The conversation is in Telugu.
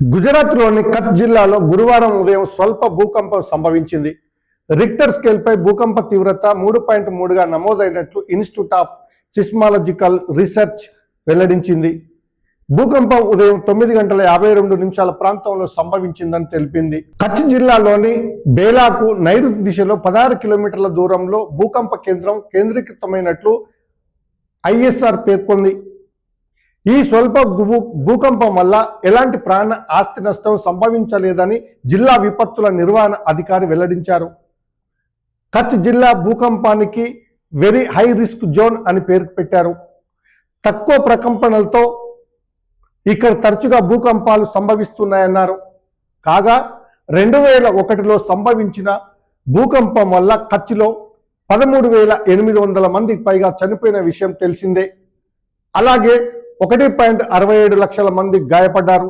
గుజరాత్లోని కచ్ జిల్లాలో గురువారం ఉదయం స్వల్ప భూకంపం సంభవించింది. రిక్టర్ స్కేల్పై భూకంప తీవ్రత మూడు పాయింట్ మూడుగా నమోదైనట్లు ఇన్స్టిట్యూట్ ఆఫ్ సిస్మాలజికల్ రీసెర్చ్ వెల్లడించింది. భూకంపం ఉదయం తొమ్మిది గంటల యాభై రెండు నిమిషాల ప్రాంతంలో సంభవించిందని తెలిపింది. కచ్ జిల్లాలోని బేలాకు నైరుతి దిశలో పదహారు కిలోమీటర్ల దూరంలో భూకంప కేంద్రం కేంద్రీకృతమైనట్లు ఐఎస్ఆర్ పేర్కొంది. ఈ స్వల్ప భూ- భూకంపం వల్ల ఎలాంటి ప్రాణ ఆస్తి నష్టం సంభవించలేదని జిల్లా విపత్తుల నిర్వహణ అధికారి వెల్లడించారు. కచ్ జిల్లా భూకంపానికి వెరీ హై రిస్క్ జోన్ అని పేరు పెట్టారు. తక్కువ ప్రకంపనలతో ఇక్కడ తరచుగా భూకంపాలు సంభవిస్తున్నాయన్నారు. కాగా రెండు వేల ఒకటిలో సంభవించిన భూకంపం వల్ల కచ్లో పదమూడు వేల ఎనిమిది వందల మందికి పైగా చనిపోయిన విషయం తెలిసిందే. అలాగే ఒకటి పాయింట్ అరవై ఏడు లక్షల మంది గాయపడ్డారు.